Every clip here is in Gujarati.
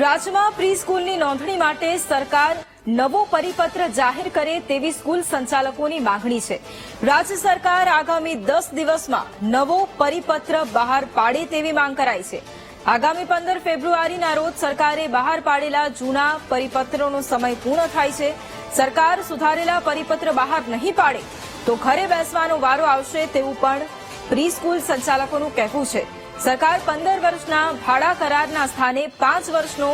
રાજ્યમાં પ્રી સ્કૂલની નોંધણી માટે સરકાર નવો પરિપત્ર જાહેર કરે તેવી સ્કૂલ સંચાલકોની માંગણી છે. રાજ્ય સરકાર આગામી દસ દિવસમાં નવો પરિપત્ર બહાર પાડે તેવી માંગ કરાઈ છે. આગામી પંદર ફેબ્રુઆરીના રોજ સરકારે બહાર પાડેલા જૂના પરિપત્રનો સમય પૂર્ણ થાય છે. સરકાર સુધારેલા પરિપત્ર બહાર નહીં પાડે તો ઘરે બેસવાનો વારો આવશે તેવું પણ પ્રી સ્કૂલ સંચાલકોનું કહેવું છે. સરકાર પંદર વર્ષના ભાડા કરારના સ્થાને પાંચ વર્ષનો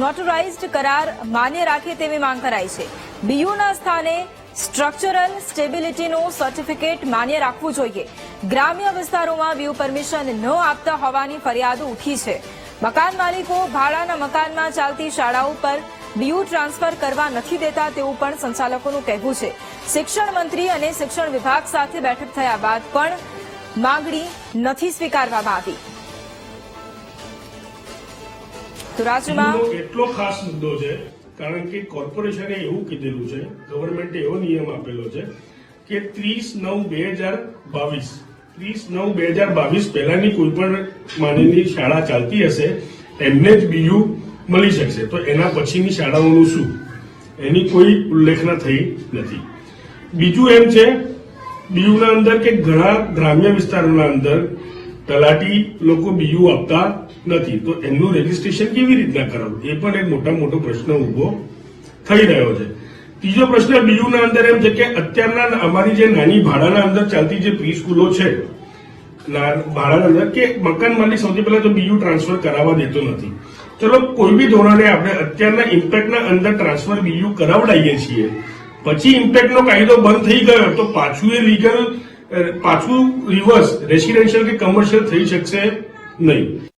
નોટરાઇઝ્ડ કરાર માન્ય રાખે તેવી માંગ કરાઈ છે. બીયુના સ્થાને સ્ટ્રક્ચરલ સ્ટેબિલિટીનું સર્ટિફિકેટ માન્ય રાખવું જોઈએ. ગ્રામ્ય વિસ્તારોમાં વ્યૂ પરમિશન ન આપતા હોવાની ફરિયાદો ઉઠી છે. મકાન માલિકો ભાડાના મકાનમાં ચાલતી શાળાઓ પર બીયુ ટ્રાન્સફર કરવા નથી દેતા તેવું પણ સંચાલકોનું કહેવું છે. શિક્ષણ મંત્રી અને શિક્ષણ વિભાગ સાથે બેઠક થયા બાદ પણ માંગણી નથી સ્વીકારવામાં આવી. તો રાજ્યમાં એટલો ખાસ મુદ્દો છે, કારણ કે કોર્પોરેશને એવું કીધેલું છે, ગવર્મેન્ટે એવો નિયમ આપેલો છે કે ત્રીસ નવ બે હજાર બાવીસ, ત્રીસ નવ બે હજાર બાવીસ પહેલાની કોઈ પણ માનીની શાળા ચાલતી હશે, એમને જ બીયુ મળી શકશે. તો એના પછીની શાળાઓનું શું? એની કોઈ ઉલ્લેખના થઈ નથી. બીજું એમ છે બીયુના અંદર કે ઘણા ગ્રામ્ય વિસ્તારોના અંદર તલાટી લોકો બીયુ આપતા નથી. તો એમનું રજીસ્ટ્રેશન કેવી રીતના કરાવવું એ પણ એક મોટા મોટો પ્રશ્ન ઊભો થઈ રહ્યો છે. ત્રીજો પ્રશ્ન, બીયુના અંદર એમ છે કે અત્યારના અમારી જે નાની ભાડાના અંદર ચાલતી જે પ્રી સ્કૂલો છે ભાડાના અંદર કે મકાન માલિક સૌથી પહેલા તો બીયુ ટ્રાન્સફર કરાવવા દેતો નથી. ચલો, કોઈ બી ધોરણે આપણે અત્યારના ઇમ્પેક્ટના અંદર ટ્રાન્સફર બીયુ કરાવડાવીએ છીએ. પછી ઇમ્પેક્ટનો કાયદો બંધ થઈ ગયો તો પાછું એ લીગલ પાછું રિવર્સ રેસિડેન્શિયલ કે કમર્શિયલ થઈ શકશે નહીં.